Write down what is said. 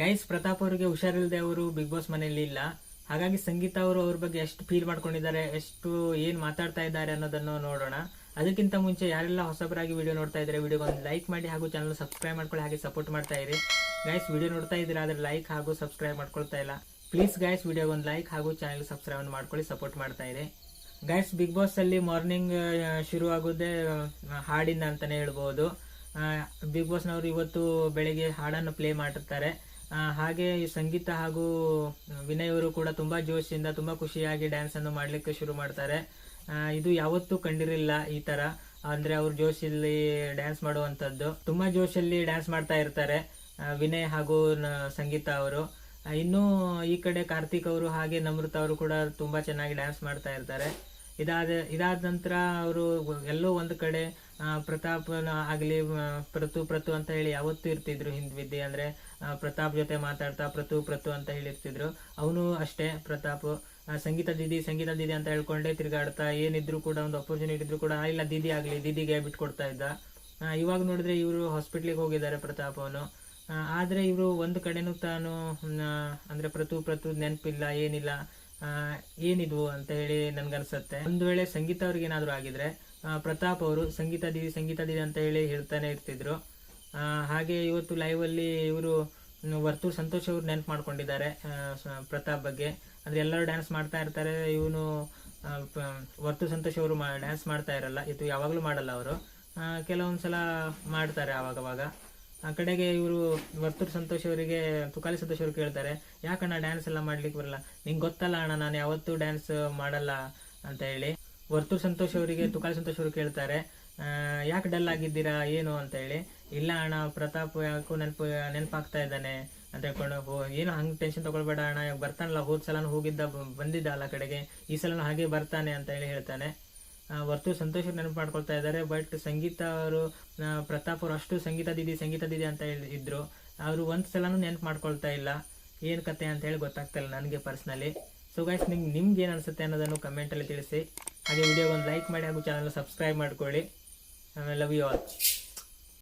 Guys Pratap ಅವರಿಗೆ ಹುಷಾರಿಲ್ಲದೆ ಅವರು big boss ಮನೆಯಲ್ಲಿ ಇಲ್ಲ. ಹಾಗಾಗಿ ಸಂಗೀತ ಅವರು ಅವ್ರ ಬಗ್ಗೆ ಎಷ್ಟು ಫೀಲ್ ಮಾಡ್ಕೊಂಡಿದ್ದಾರೆ, ಎಷ್ಟು ಏನು ಮಾತಾಡ್ತಾ ಇದ್ದಾರೆ ಅನ್ನೋದನ್ನು ನೋಡೋಣ. ಅದಕ್ಕಿಂತ ಮುಂಚೆ ಯಾರೆಲ್ಲ ಹೊಸಬರಾಗಿ ವಿಡಿಯೋ ನೋಡ್ತಾ ಇದ್ದಾರೆ ವಿಡಿಯೋ ಒಂದು ಲೈಕ್ ಮಾಡಿ ಹಾಗೂ ಚಾನಲ್ ಸಬ್ಸ್ಕ್ರೈಬ್ ಮಾಡ್ಕೊಳ್ಳಿ ಹಾಗೆ ಸಪೋರ್ಟ್ ಮಾಡ್ತಾ ಇರಿ. ಗೈಸ್ ವಿಡಿಯೋ ನೋಡ್ತಾ ಇದ್ದೀರಾ ಆದರೆ ಲೈಕ್ ಹಾಗೂ ಸಬ್ಸ್ಕ್ರೈಬ್ ಮಾಡ್ಕೊಳ್ತಾ ಇಲ್ಲ. ಪ್ಲೀಸ್ ಗೈಸ್ ವಿಡಿಯೋ ಒಂದು ಲೈಕ್ ಹಾಗೂ ಚಾನಲ್ ಸಬ್ಸ್ಕ್ರೈಬ್ ಮಾಡ್ಕೊಳ್ಳಿ ಸಪೋರ್ಟ್ ಮಾಡ್ತಾ ಇರಿ. ಗೈಸ್ ಬಿಗ್ ಬಾಸಲ್ಲಿ ಮಾರ್ನಿಂಗ್ ಶುರು ಆಗೋದೇ ಹಾಡಿಂದ ಅಂತಲೇ ಹೇಳ್ಬೋದು. ಬಿಗ್ ಬಾಸ್ನವರು ಇವತ್ತು ಬೆಳಿಗ್ಗೆ ಹಾಡನ್ನು ಪ್ಲೇ ಮಾಡಿರ್ತಾರೆ. ಹಾಗೆ ಈ ಸಂಗೀತ ಹಾಗೂ ವಿನಯ್ ಅವರು ಕೂಡ ತುಂಬಾ ಜೋಶಿಂದ ತುಂಬಾ ಖುಷಿಯಾಗಿ ಡ್ಯಾನ್ಸ್ ಅನ್ನು ಮಾಡ್ಲಿಕ್ಕೆ ಶುರು ಮಾಡ್ತಾರೆ. ಇದು ಯಾವತ್ತೂ ಕಂಡಿರಲಿಲ್ಲ ಈ ತರ. ಅಂದ್ರೆ ಅವ್ರ ಜೋಶಲ್ಲಿ ಡ್ಯಾನ್ಸ್ ಮಾಡುವಂತದ್ದು ತುಂಬಾ ಜೋಶಲ್ಲಿ ಡ್ಯಾನ್ಸ್ ಮಾಡ್ತಾ ಇರ್ತಾರೆ ವಿನಯ್ ಹಾಗೂ ಸಂಗೀತ ಅವರು. ಇನ್ನು ಈ ಕಡೆ ಕಾರ್ತಿಕ್ ಅವರು ಹಾಗೆ ನಮೃತ ಅವರು ಕೂಡ ತುಂಬಾ ಚೆನ್ನಾಗಿ ಡ್ಯಾನ್ಸ್ ಮಾಡ್ತಾ ಇರ್ತಾರೆ. ಇದಾದ ಇದಾದ ನಂತರ ಅವರು ಎಲ್ಲೋ ಒಂದು ಕಡೆ ಆ, ಪ್ರತಾಪ್ ಆಗಲಿ ಪ್ರತು ಪ್ರತು ಅಂತ ಹೇಳಿ ಯಾವತ್ತೂ ಇರ್ತಿದ್ರು ಹಿಂದ್ವಿದ್ದೆ ಅಂದ್ರೆ ಆ, ಪ್ರತಾಪ್ ಜೊತೆ ಮಾತಾಡ್ತಾ ಪ್ರತು ಪ್ರತು ಅಂತ ಹೇಳಿರ್ತಿದ್ರು. ಅವನು ಅಷ್ಟೇ ಪ್ರತಾಪ್. ಸಂಗೀತ ದೀದಿ ಸಂಗೀತ ದೀದಿ ಅಂತ ಹೇಳ್ಕೊಂಡೆ ತಿರುಗಾಡ್ತಾ ಏನಿದ್ರು ಕೂಡ ಒಂದು ಅಪರ್ಚುನಿಟಿ ಇದ್ರು ಕೂಡ ಇಲ್ಲ ದೀದಿ ಆಗಲಿ ದೀದಿಗೆ ಬಿಟ್ಕೊಡ್ತಾ ಇದ್ದ. ಇವಾಗ ನೋಡಿದ್ರೆ ಇವರು ಹಾಸ್ಪಿಟ್ಲಿಗೆ ಹೋಗಿದ್ದಾರೆ ಪ್ರತಾಪ್ ಅವನು. ಆದರೆ ಇವರು ಒಂದು ಕಡೆನೂ ತಾನು ಅಂದರೆ ಅಂದ್ರೆ ಪ್ರತು ಪ್ರತು ನೆನಪಿಲ್ಲ ಏನಿಲ್ಲ. ಏನಿದು ಅಂತ ಹೇಳಿ ನನ್ಗನ್ಸುತ್ತೆ. ಒಂದು ವೇಳೆ ಸಂಗೀತ ಅವ್ರಿಗೆ ಏನಾದ್ರು ಆಗಿದ್ರೆ ಪ್ರತಾಪ್ ಅವರು ಸಂಗೀತ ದೀದಿ ಸಂಗೀತ ದೀದಿ ಅಂತ ಹೇಳಿ ಹೇಳ್ತಾನೆ ಇರ್ತಿದ್ರು. ಹಾಗೆ ಇವತ್ತು ಲೈವ್ ಅಲ್ಲಿ ಇವರು ವರ್ತೂರ್ ಸಂತೋಷ್ ಅವರು ನೆನಪು ಮಾಡ್ಕೊಂಡಿದ್ದಾರೆ ಪ್ರತಾಪ್ ಬಗ್ಗೆ. ಅಂದ್ರೆ ಎಲ್ಲರೂ ಡ್ಯಾನ್ಸ್ ಮಾಡ್ತಾ ಇರ್ತಾರೆ, ಇವನು ವರ್ತೂರ್ ಸಂತೋಷ್ ಅವರು ಡ್ಯಾನ್ಸ್ ಮಾಡ್ತಾ ಇರಲ್ಲ. ಇದು ಯಾವಾಗ್ಲೂ ಮಾಡಲ್ಲ ಅವರು. ಕೆಲವೊಂದ್ಸಲ ಮಾಡ್ತಾರೆ ಅವಾಗವಾಗ ಆ ಕಡೆಗೆ ಇವರು ವರ್ತೂರ್ ಸಂತೋಷ್ ಅವರಿಗೆ, ತುಕಾಲಿ ಸಂತೋಷ್ ಅವರು ಕೇಳ್ತಾರೆ, ಯಾಕಣ್ಣ ಡ್ಯಾನ್ಸ್ ಎಲ್ಲ ಮಾಡ್ಲಿಕ್ಕೆ ಬರಲ್ಲ? ನಿಂಗೆ ಗೊತ್ತಲ್ಲ ಅಣ್ಣ, ನಾನು ಯಾವತ್ತೂ ಡ್ಯಾನ್ಸ್ ಮಾಡಲ್ಲ ಅಂತ ಹೇಳಿ. ವರ್ತೂರ್ ಸಂತೋಷ್ ಅವರಿಗೆ, ತುಕಾಲಿ ಸಂತೋಷ್ ಅವರು ಕೇಳ್ತಾರೆ ಯಾಕೆ ಡಲ್ ಆಗಿದ್ದೀರಾ, ಏನು ಅಂತ ಹೇಳಿ. ಇಲ್ಲ ಅಣ್ಣ, ಪ್ರತಾಪ್ ಯಾಕೋ ನೆನಪು, ನೆನಪಾಗ್ತಾ ಇದ್ದಾನೆ ಅಂತ ಹೇಳ್ಕೊಂಡು ಏನು ಹಂಗೆ ಟೆನ್ಷನ್ ತಗೊಳ್ಬೇಡ ಅಣ್ಣ ಬರ್ತಾನಲ್ಲ, ಹೋದ್ ಸಲನು ಹೋಗಿದ್ದ, ಬಂದಿದ್ದ ಅಲ್ಲ ಕಡೆಗೆ, ಈ ಸಲನು ಹಾಗೆ ಬರ್ತಾನೆ ಅಂತ ಹೇಳಿ ಹೇಳ್ತಾನೆ. ಹೊರ್ತು ಸಂತೋಷ ನೆನಪು ಮಾಡ್ಕೊಳ್ತಾ ಇದ್ದಾರೆ. ಬಟ್ ಸಂಗೀತ ಅವರು ಪ್ರತಾಪ್ ಅವರು ಅಷ್ಟು ಸಂಗೀತ ದೀದಿ ಸಂಗೀತ ದೀದಿ ಅಂತ ಹೇಳಿದ್ರು ಅವರು ಒಂದು ಸಲನೂ ನೆನಪು ಮಾಡ್ಕೊಳ್ತಾ ಇಲ್ಲ. ಏನು ಕತೆ ಅಂತ ಹೇಳಿ ಗೊತ್ತಾಗ್ತಾ ಇಲ್ಲ ನನಗೆ ಪರ್ಸ್ನಲಿ. ಸೊ ಗೈಸ್ ನಿಮ್ಗೆ ನಿಮ್ಗೆ ಏನು ಅನ್ಸುತ್ತೆ ಅನ್ನೋದನ್ನು ಕಮೆಂಟಲ್ಲಿ ತಿಳಿಸಿ. ಹಾಗೆ ವಿಡಿಯೋ ಒಂದು ಲೈಕ್ ಮಾಡಿ ಹಾಗೂ ಚಾನಲ್ ಸಬ್ಸ್ಕ್ರೈಬ್ ಮಾಡ್ಕೊಳ್ಳಿ. Love you all